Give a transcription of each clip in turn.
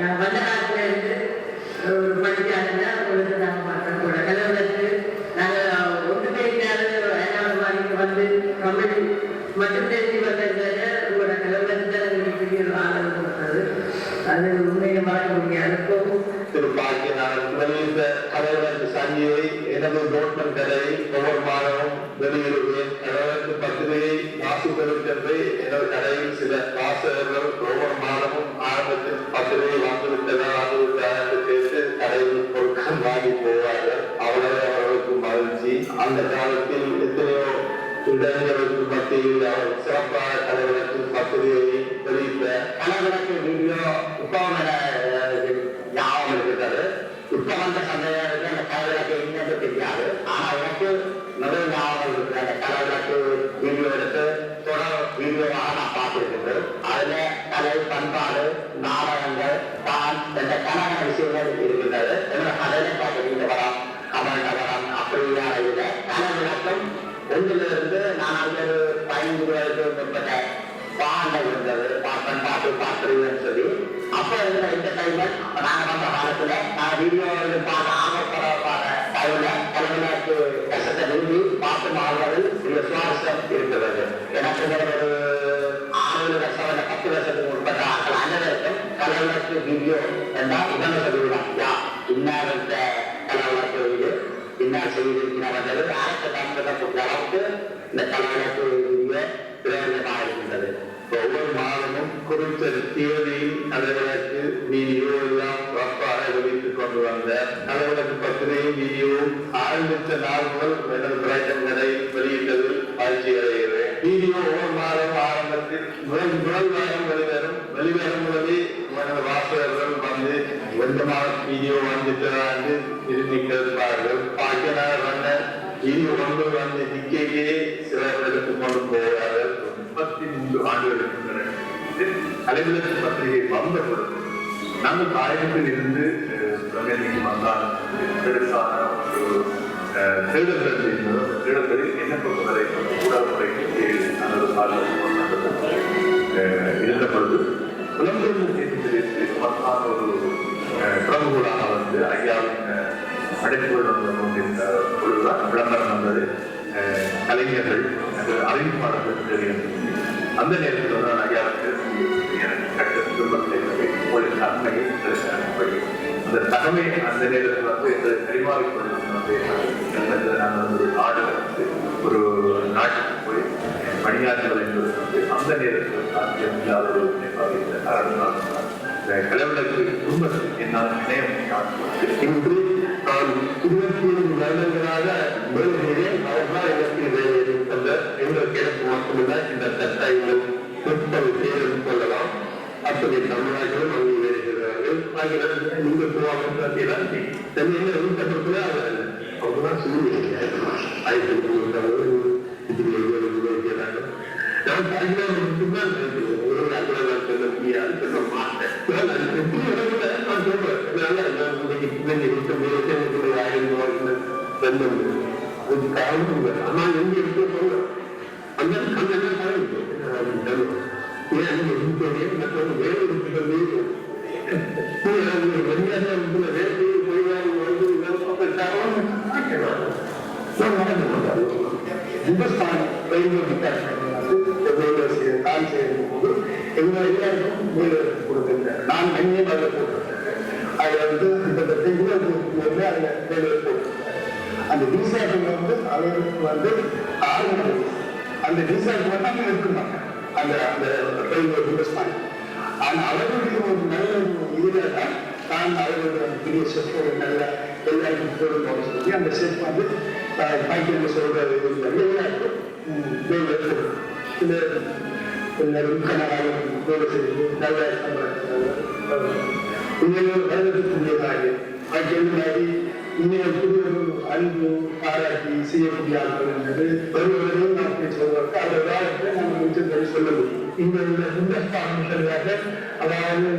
நான் வந்த இளைஞர்களுக்கு மத்தியில் அவர் சிறப்பான அப்ப இருந்த என்டர்டைன்மெண்ட் நாங்க வந்த காலத்துல நான் வீடியோ பார்த்த ஆர்வப்பட டைம்ல தலைமைக்கு கஷ்டத்தை விரும்பி பார்த்து மாறுவது ஒரு சுவாரஸ்யம் இருக்கிறது எனக்கு ஒரு ஆறு வருஷம் இல்ல பத்து வருஷத்துக்கு உட்பட்ட அனைவருக்கும் வீடியோ என்றால் யா இன்னார் அளவுக்கு இந்த கலைஞருக்கு வீடியோ பிரயோஜனமாக இருக்கின்றது ஒவ்வொரு மாதமும் குறித்த தேதியில் தலைவருக்கு வீடியோ எல்லாம் சிறப்பாக வெளியிட்டுக் கொண்டு வந்த தலைவருக்கு பத்திரிகை வீடியோ ஆரம்பித்த நாள் முதல் மெடல் பிரயத்தனங்களை வெளியிட்டது மகிழ்ச்சி அடைகிறேன் வீடியோ ஒவ்வொரு மாதம் ஆரம்பத்தில் முதல் முதல் வாரம் வெளிவரும். வெளிவரும் போதே எனது வாசகர்கள் வந்து எந்த மாதம் வீடியோ வந்துட்டதா திரும்பி கேட்பார்கள். பாக்கியனார் வந்த வீடியோ ஒன்று வந்து நிக்கையே சிலர் எடுத்துக் கொண்டு போவார்கள். மூன்று ஆண்டுகள் பிறகு கலைஞர் பத்திரிகை வந்த பொழுது நாங்கள் தாயகத்தில் இருந்து பிரகதிக்கு வந்தால் பெருசான ஒரு அஹ், தேடுதல் இருந்தது. என்ன பொறுத்தவரை ஊடகத்துறை நல்லது இருந்த பொழுது புலம்பெயர்ந்து ஒரு பிரபுகளாக வந்து ஐயாவின் அஹ், பொழுதுதான் விளம்பரம் வந்தது. கலைஞர்கள் அறிவிப்பாளர்கள் தெரியும். அந்த நேரத்தில் தான் ஐயாவுக்கு எனக்கு கட்ட குடும்பத்தை ஒரு தன்மையை அனுப்பி அந்த தகமை அந்த நேரத்தில் வந்து எங்களை பரிமாறிக்கொள்வது வந்து எனக்கு நான் வந்து ஒரு நாடு வந்து ஒரு நாட்டுக்கு போய் பணியாற்றுவது என்பது வந்து அந்த நேரத்தில் சாத்தியம் இல்லாத ஒரு நினைவாக இந்த காரணமாக கடவுளுக்கு குடும்பத்தில் என்னால் இணைய முடியாது இன்று நான் இருபத்தி ஏழு வருடங்களாக வேலைகிறேன் அவர்கள் எனக்கு இதை தந்த எங்களுக்கு எனக்கு மட்டுமில்லை இந்த அப்படி தமிழர்களும் அங்கே வேலைகிறார்கள் ஆகிய நீங்கள் போவாங்க தன்னை உள்பட்டிருக்கிறா அவங்கதான் சொல்லுவீங்க ஆயிரத்தி தொண்ணூறு இப்படி நான் மட்டும்தான் ஒரு சொல்ல முடியாது சொல்ல மாட்டேன். அது எப்படி நான் சொல்றேன். அதனால நான் பிள்ளைங்க இருக்க ஆயிரம் அதுக்கு காரணம் இந்துஸ்தான் ரயில்வே டிபார்ட்மெண்ட் தான் செய்யும்போது எங்க எல்லாருக்கும் வீடு கொடுத்திருந்தேன் நான் அங்கே மேலே போட்டிருந்தேன் அதில் வந்து இந்த வந்து அதில் வேலை போட்டிருந்தேன் அந்த டிசார்டிங் வந்து அவருக்கு வந்து ஆறு அந்த டிசார்ட் மட்டும் இருக்க மாட்டேன் அந்த அந்த ரயில்வே இந்துஸ்தான் ஆனா அவர்களுடைய ஒரு நல்ல இதுல தான் நான் அவர்களுடைய பெரிய செஃப் ஒரு நல்ல எல்லாருக்கும் போடும்போது சொல்லி அந்த செஃப் வந்து பாய்க்கு சொல்ற எல்லாருக்கும் வேலை இருக்கும். இந்த எல்லாரும் வேலை செய்து நல்ல சம்பளம் இன்னொரு வருடத்துக்குரியதாக மாதிரி இன்னொரு புதிய அன்பு பாராட்டி செய்யக்கூடிய ஆட்கள் என்பது ஒருவரையும் நாம் சொல்வதற்கு அந்த காலத்தை சொல்ல முடியும் இந்த அதாவது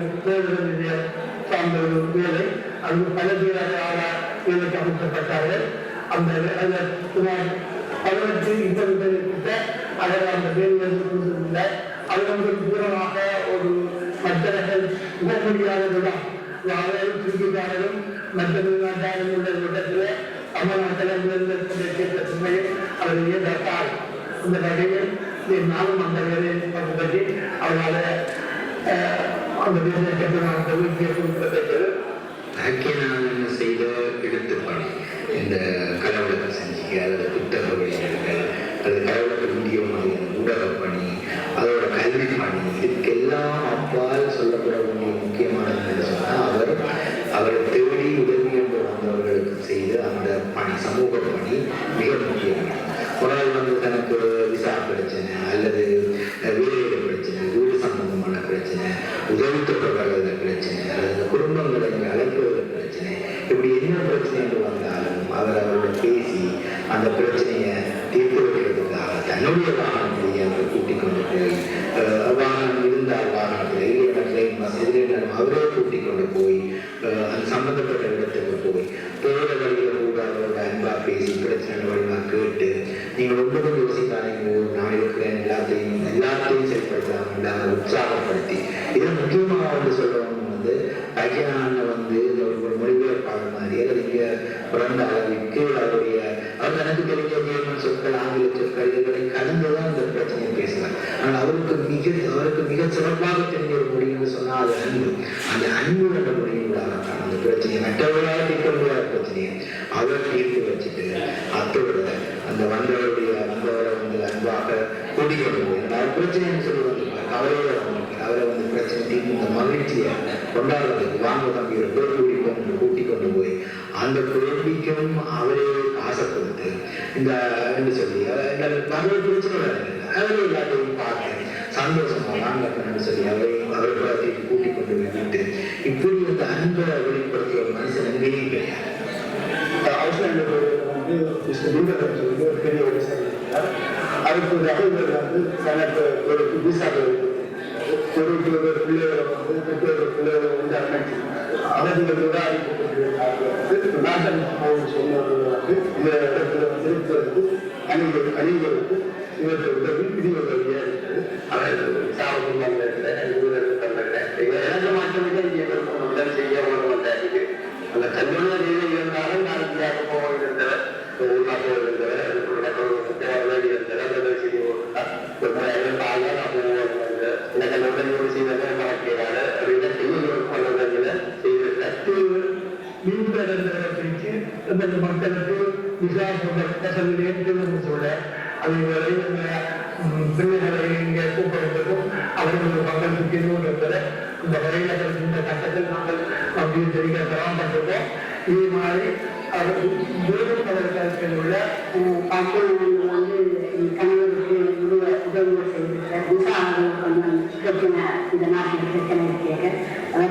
சார்ந்த வேலை அங்கு பல பேராக வேலைக்கு அமைக்கப்பட்டார்கள் அந்த சுமார் பதினெட்டு இருபது பேர்கிட்ட அதில் அந்த வேலையை கொடுத்திருந்த அது வந்து தூரமாக ஒரு மற்றவர்கள் உணர முடியாததுதான் யாரும் திருப்பிக்காரரும் மற்ற வெளிநாட்டாரும் உள்ள இடத்துல தமிழ்நாட்டில் கேட்ட சுமையை அவர் ஏற்றார் அந்த வகையில் நானும் அந்த வேலையை பற்றி அவரால் அந்த வேலையை நான் கொடுக்கப்பட்டது ஐக்கியநாதன் செய்த எழுத்துப்பணி இந்த கடவுளை செஞ்சிக்க அல்லது புத்தக வெளியிடுதல் அது கடவுளுக்கு இந்திய மாதிரியான ஊடகப் பணி அதோட கல்வி பணி இதுக்கெல்லாம் அப்பால் சொல்லப்பட வேண்டிய முக்கியமானது சொன்னால் அவர் அவரை தேடி உதவி என்று வந்தவர்களுக்கு செய்த அந்த பணி சமூக பணி மிக முக்கியமானது ஒரு ஆள் வந்து தனக்கு விசா பிரச்சனை அல்லது வேலையிட பிரச்சனை வீடு சம்பந்தமான பிரச்சனை உதவி தொடர்பாக பிரச்சனை அல்லது குடும்பங்களை இங்கே அழைப்பது பிரச்சனை இப்படி என்ன பிரச்சனை என்று வந்தாலும் அவர் அவரோட பேசி அந்த பிரச்சனையை தீர்த்து வைக்கிறதுக்காக தன்னுடைய வாகனத்திலேயே அவர் கூட்டிக் கொண்டு போய் அஹ், வாகனம் இருந்தால் வாகனத்தில் இல்லை ட்ரெயின் பஸ் எதிரிலும் அவரே கூட்டிக் கொண்டு போய் அஹ், அந்த சம்பந்தப்பட்ட இடத்துக்கு போய் போகிற வழியில் கூட அவரோட அன்பா பேசி பிரச்சனை வழிமா கேட்டு நீங்கள் ஒன்றும் யோசிக்காதீங்க நான் இருக்கிறேன் எல்லாத்தையும் எல்லாத்தையும் செயல்படுத்தலாம் இல்லாமல் உற்சாகப்படுத்தி இதை முக்கியமாக வந்து சொல்றவங்க வந்து பையனான வந்து இந்த ஒரு ஒரு மொழிபெயர்ப்பாளர் மாதிரி அல்லது இங்க பிறந்த அளவிற்கு அவருடைய அவர் எனக்கு தெரிஞ்ச ஜெர்மன் சொற்கள் ஆங்கில சொற்கள் இதுகளை கடந்துதான் இந்த பிரச்சனையை பேசுவார் ஆனால் அவருக்கு மிக அவருக்கு மிக சிறப்பாக தெரிஞ்ச ஒரு மொழின்னு சொன்னால் அது அன்பு அந்த அன்பு என்ற மொழியினால்தான் அந்த பிரச்சனையை மற்றவர்களால் தீர்க்க முடியாத பிரச்சனையை அவர் தீர்த்து வச்சுட்டு அத்தோட அந்த வந்தவருடைய வந்தவரை வந்து அன்பாக கூட்டிக்கொண்டு போய் அவர் பிரச்சனைன்னு சொல்லுவாங்க. அவரோட வந்திருக்கார். அவரை வந்து பிரச்சனை தீர்த்து இந்த மகிழ்ச்சியை கொண்டாடுறதுக்கு வாங்க தம்பி ஒரு பேர் குடிப்போம் கூட்டி கொண்டு போய் அந்த குழந்தைக்கும் அவரே காசை கொடுத்து இந்த என்று சொல்லி அஹ் பிரச்சனை இல்லை அவரே எல்லாத்தையும் பார்த்து சந்தோஷமா வாங்க சொல்லி அவரை அவரை குழந்தைக்கு கூட்டி கொண்டு போய் விட்டு இப்படி அந்த அன்பை வெளிப்படுத்திய ஒரு மனுஷன் எங்கேயும் கிடையாது. அவசரம் வந்து ஒரு பெரிய விவசாயி அதுக்கு ஒரு வந்து தனக்கு ஒரு விசா பிள்ளைகளை வந்து பெற்றோர் பிள்ளைகளை வந்து அமைச்சிருந்தார் அவர்களோட சொன்னது வந்து இந்த இடத்துல வந்து இருக்கிறது அணி இந்த மக்களுக்கு மிக கசவிலேன்னு அதை பிள்ளைகளை இங்கே கூப்பிடுவதற்கும் அவர்களுடைய மக்களுக்கு எதுவும் என்பதை இந்த இந்த கட்டத்தில் நாங்கள் தெரிவிக்க இதே மாதிரி அவர் வேறு பலர்களுக்கு உள்ள மக்கள் வந்து கணவருக்கு உதவி உதவி செய்திருக்கிறார் விசா கொஞ்சம் பிரச்சனை இந்த நாட்டில் பிரச்சனை இருக்காங்க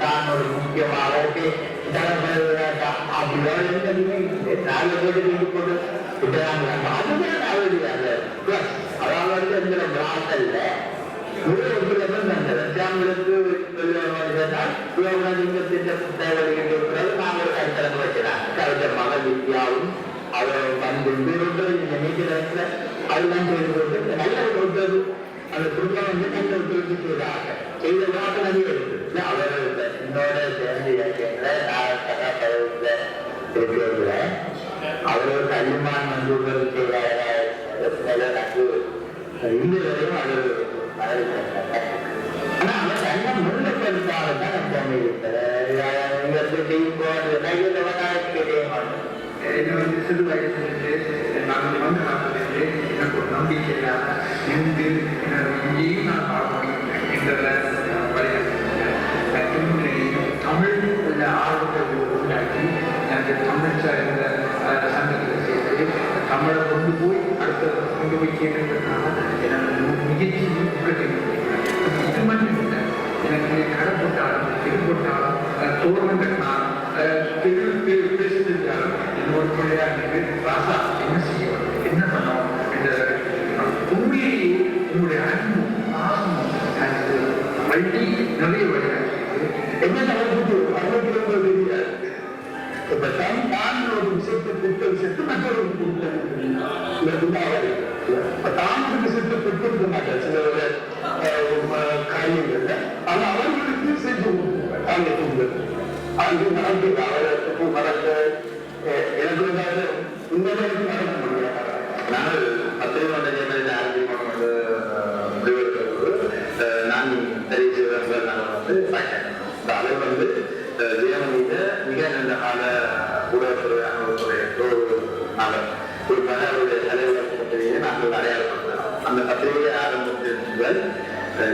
தான் ஒரு முக்கியமாக ஓகே அப்படி எதுவுமே நாலு பேர் நீங்க அதுதான் அவருடைய அந்த plus. அதாவது பிராசல்ல ரஷ்யாங்களுக்கு வித்யாவும் அவர் வந்து நினைக்கிறாங்க செய்து கொண்டு நல்ல ஒரு ஒருத்தர் குடும்பம் வந்து நல்ல செய்த வாக்கு நிறைய என்னோட சேர்ந்து இயக்கங்களை நான் கதா பதவியில் இருக்கிறதுல மஞ்சூர்கள் வரையும் அது ஆனா தன்னை தான் நம்ம செய்யும் போது தெரிய வந்து சிறு வயசுலேருந்து வந்து இருந்து இங்கேயும் நான் முடியும் என்றதை தமிழ் உள்ள ஆர்வத்தை உண்டாக்கி எனக்கு தமிழ் சார்ந்த சங்கத்தில் சேர்த்து தமிழை கொண்டு போய் அடுத்த கொண்டு போய் எனக்கு இது மட்டும் இல்லை எனக்கு தோரணம் கட்டினாலும் பேசியிருந்தாலும் என்னோட பிள்ளையாக இருக்கு ராசா என்ன செய்யணும் என்ன பண்ணணும் என்ற உண்மையிலேயே உங்களுடைய அன்பும் பாசமும் எனக்கு வழி நிறைய என்ன நடக்குது அவங்களுக்கு ரொம்ப தெரியாது இப்ப தான் தான் ஒரு விஷயத்தை கொடுத்த விஷயத்தை மற்றொரு கொடுத்தாங்க இப்ப தான் ஒரு விஷயத்தை கொடுத்திருக்க மாட்டார் சில காரியங்கள்ல ஆனா அவர்களுக்கு செஞ்சு கொடுத்துருவாங்க தாங்க அது நடக்குது அவருக்கு எனக்கு நடக்க முடியாது தெரிவிச்சவர்கள் நாங்கள் வந்து இந்த வந்து ஜெயமணியில மிக நல்ல கால ஊடகத்துறை ஒரு குறிப்பாக அவருடைய தலைவர் பத்திரிகையை நாங்கள் அடையாளப்படுத்தலாம் அந்த பத்திரிகை ஆரம்பத்தில் முதல்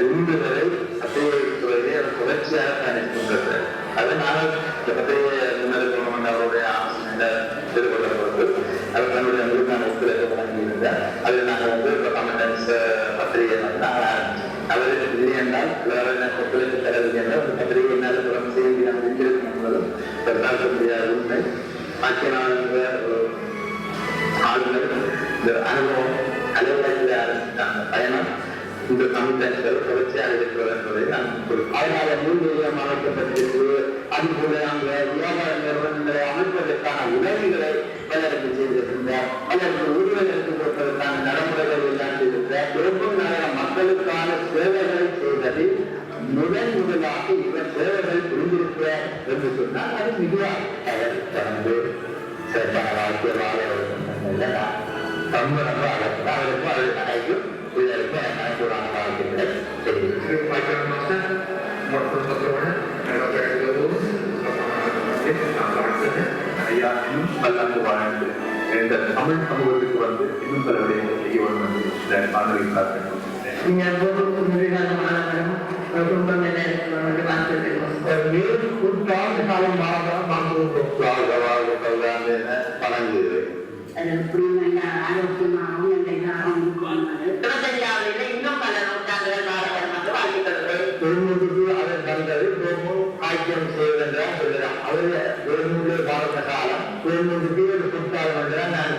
இன்று வரை பத்திரிகை துறையிலே அவர் தொடர்ச்சியாக பயணிக்கின்றது அது நாங்கள் இந்த பத்திரிகை முன்னெடுக்கணும் அவருடைய ஆலோசனையில அவர் தன்னுடைய முழுமையான ஒத்துழைப்பு வழங்கியிருந்தார் அதில் நாங்கள் வந்து கமெண்டன்ஸ் பத்திரிகை வந்து இல்லை என்றால் அவர் எனக்கு ஒத்துழைப்பு தரவில்லை என்றால் அந்த பத்திரிகை என்னால் புறம் செய்ய நாம் இருக்கிறோம் என்பதும் பெருசாக முடியாத. உண்மை. ஆக்கியனாக ஒரு ஆளுநர். இந்த அனுபவம் அலுவலகத்தில் ஆரம்பித்த அந்த பயணம் இந்த தமிழ் தொடர்ச்சியாக இருக்கிறது என்பதை நான் அதனால நூல் நிலையம் அமைக்கப்பட்டிருக்கு அது போல வியாபார நிறுவனங்களை அமைப்பதற்கான உதவிகளை பலருக்கு செய்திருக்கின்றார். பலருக்கு உரிமைகளுக்கு கொடுப்பதற்கான நடைமுறைகள் எல்லாம் செய்திருக்கிறார் பெரும் நகர மக்களுக்கான சேவைகளை செய்ததில் முதன் முதலாக இவர் சேவைகள் புரிந்திருக்கிறார் என்று சொன்னால் அது மிகவும் அவர் தனது சிறப்பான வாழ்க்கை அவருக்கு அது நடைபெறான வாழ்க்கைகளை ஐயா இன்னும் பல்லாண்டு வாழ்ந்து இந்த தமிழ் சமூகத்துக்கு வந்து இன்னும் பல விடயங்கள் செய்ய வேண்டும் என்று இந்த காணொலி பார்க்கிறேன் நீங்கள் போகும் நிறுவன மாணவரும் குடும்பம் எல்லாம் வந்து பார்த்துருக்கோம். மேலும் நூற்றாண்டு காலமாக வாங்குவோம் வாழ்க வாழ்க கல்யாண பழங்குது ஆரோக்கியமாகவும் இருபத்தஞ்சாவது இன்னும் பல நூற்றாண்டுகள் காலகட்டமாக வாழ்க்கை தொழுநூற்றுக்கு அவர் வந்தது ரோமம் ஆக்கியம் செய்வதென்றால் சொல்லுறான் அவரு தொழுநூறு வாழ்ந்த காலம் ஒரு சுற்றாலம் என்றால் நான்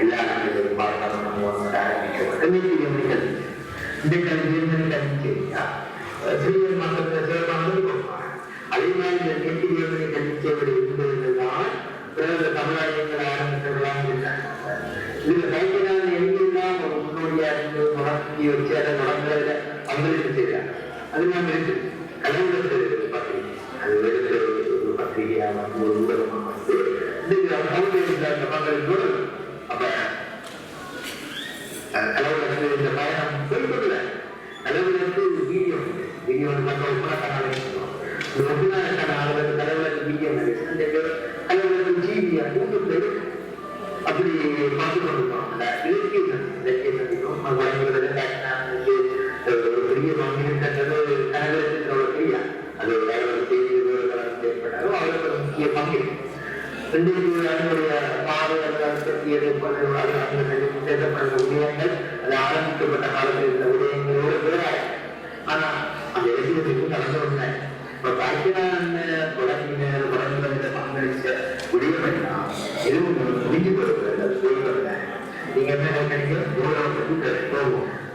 எல்லா நாடுகளும் பாதுகாப்பு ஆரம்பிக்கப்பட்டு நேற்று இந்த கல்வி கல்வி செய்யா சிறிய மக்களுக்கு ரகுநாயகனாவது கடவுளர் பிஎம் கடவுளர் ஜீவியா மூணு பேர் அப்படி பார்த்து கொண்டிருக்காங்க இலக்கியம் இலக்கியம் அதிகம் வாய்ப்புகளை காட்டினா ஒரு பெரிய வாங்கியிருக்கிறது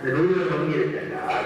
இந்த நூலில் பங்கு இருக்கின்றால்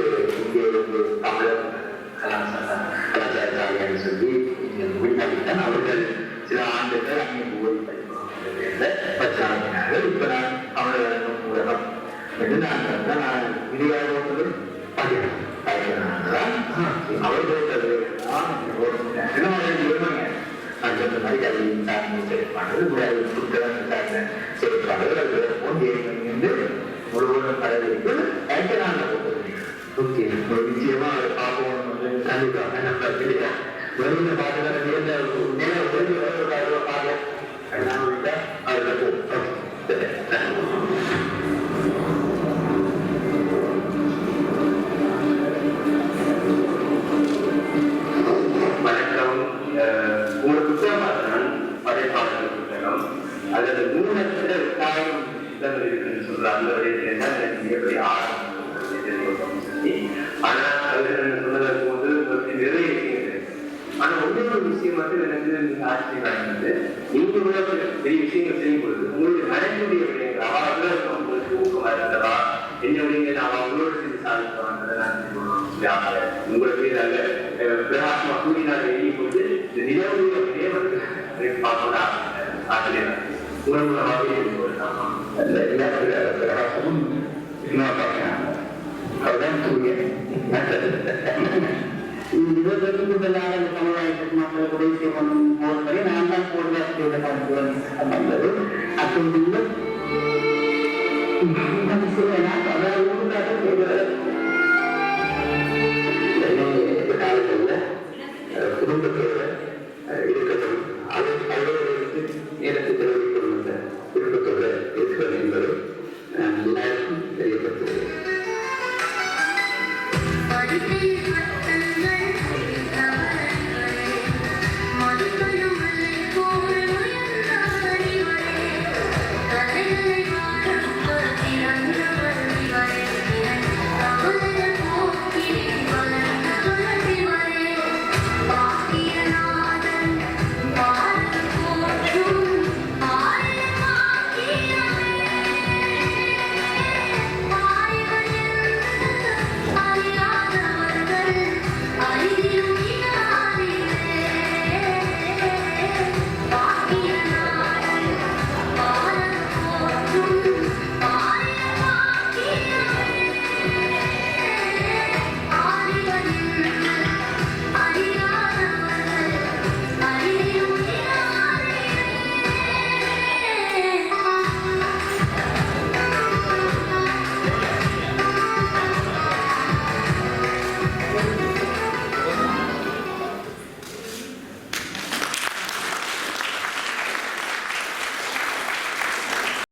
அங்கீகரித்தான் அவர்கள் சில ஆண்டுகள் அங்கே ஊர் பயன்படுத்த பச்சாமியாக இருக்கிறார் அவர்கள் மூலகம். நான் இந்தியாவில் உங்களுக்கு நல்ல பிரகாசமா கூறினார் வெளியும் போது இந்த நிலவுடைய தேவனுக்கு பார்ப்பதா ஆசிரியர் உணவுலமாக பிரகாசமும் அதுதான் சூரியன் இருபத்தி தான் போர்வாசி செய்த பார்க்கிறேன் அதாவது